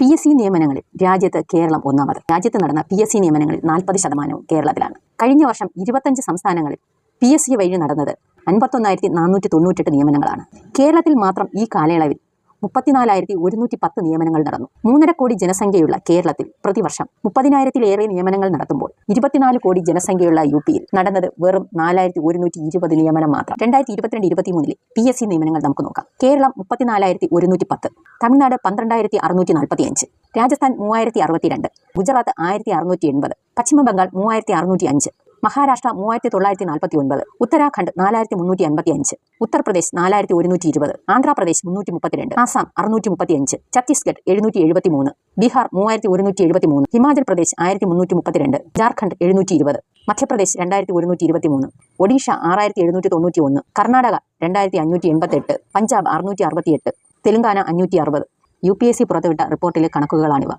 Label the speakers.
Speaker 1: P S C നിയമനങ്ങളിൽ രാജ്യത്ത് കേരളം ഒന്നാമത്. രാജ്യത്ത് നടന്ന പി എസ് സി നിയമനങ്ങളിൽ നാൽപ്പത് ശതമാനവും കേരളത്തിലാണ്. കഴിഞ്ഞ വർഷം ഇരുപത്തഞ്ച് സംസ്ഥാനങ്ങളിൽ പി എസ് സി വഴി നടന്നത് അൻപത്തൊന്നായിരത്തി നാനൂറ്റി തൊണ്ണൂറ്റെട്ട് നിയമനങ്ങളാണ്. കേരളത്തിൽ മാത്രം ഈ കാലയളവിൽ മുപ്പത്തിനാലായിരത്തി ഒരുന്നൂറ്റി പത്ത് നിയമനങ്ങൾ നടന്നു. മൂന്നര കോടി ജനസംഖ്യയുള്ള കേരളത്തിൽ പ്രതിവർഷം മുപ്പതിനായിരത്തിലേറെ നിയമനങ്ങൾ നടത്തുമ്പോൾ ഇരുപത്തിനാല് കോടി ജനസംഖ്യയുള്ള യു പിയിൽ നടന്നത് വെറും നാലായിരത്തി ഒരുന്നൂറ്റി ഇരുപത് നിയമനം മാത്രം. രണ്ടായിരത്തി ഇരുപത്തിരണ്ട് ഇരുപത്തിമൂന്നിലെ പി എസ് സി നിയമനങ്ങൾ നമുക്ക് നോക്കാം. കേരളം മുപ്പത്തിനാലായിരത്തി ഒരുന്നൂറ്റി പത്ത് തമിഴ്നാട് പന്ത്രണ്ടായിരത്തി അറുന്നൂറ്റി നാൽപ്പത്തി അഞ്ച് രാജസ്ഥാൻ മൂവായിരത്തി അറുപത്തിരണ്ട് ഗുജറാത്ത് ആയിരത്തി അറുന്നൂറ്റി എൺപത് പശ്ചിമ ബംഗാൾ മൂവായിരത്തി അറുന്നൂറ്റി അഞ്ച് മഹാരാഷ്ട്ര മൂവായിരത്തി തൊള്ളായിരത്തി നാൽപ്പത്തി ഒൻപത് ഉത്തരാഖണ്ഡ് നാലായിരത്തി മുന്നൂറ്റി അൻപത്തി അഞ്ച് ഉത്തർപ്രദേശ് നാലായിരത്തി ഒരുന്നൂറ്റി ഇരുപത് ആന്ധ്രാപ്രദേശ് മുന്നൂറ്റി മുപ്പത്തിരണ്ട് ആസാം അറുന്നൂറ്റി മുപ്പത്തി അഞ്ച് ഛത്തീസ്ഗഡ് എഴുന്നൂറ്റി എഴുപത്തി മൂന്ന് ബീഹാർ മൂവായിരത്തി ഒരുന്നൂറ്റി എഴുപത്തി മൂന്ന് ഹിമാചൽ പ്രദേശ് ആയിരത്തി മുന്നൂറ്റി മുപ്പത്തിരണ്ട് ജാർഖണ്ഡ് എഴുന്നൂറ്റി ഇരുപത് മധ്യപ്രദേശ് രണ്ടായിരത്തി ഒരുന്നൂറ്റി ഇരുപത്തി മൂന്ന് ഒഡീഷ ആറായിരത്തി എഴുന്നൂറ്റി തൊണ്ണൂറ്റി ഒന്ന് കർണാടക രണ്ടായിരത്തി അഞ്ഞൂറ്റി എൺപത്തെട്ട് പഞ്ചാബ് അറുന്നൂറ്റി അറുപത്തിയെട്ട് തെലങ്കാന അഞ്ഞൂറ്റി അറുപത് യു പി എസ് സി പുറത്തുവിട്ട റിപ്പോർട്ടിലെ കണക്കുകളാണിവ.